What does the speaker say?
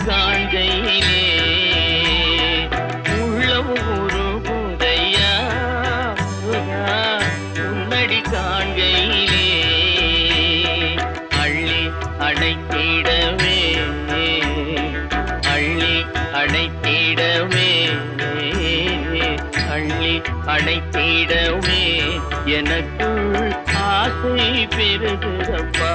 காண்கையிலே உள்ளம் ஒரு புதையா உன்னடி காண்கையிலே அள்ளி அடைத்திடவே அள்ளி அடைத்திடவே அள்ளி அடைத்திடவே எனக்குள் ஆசை பெருகுதப்பா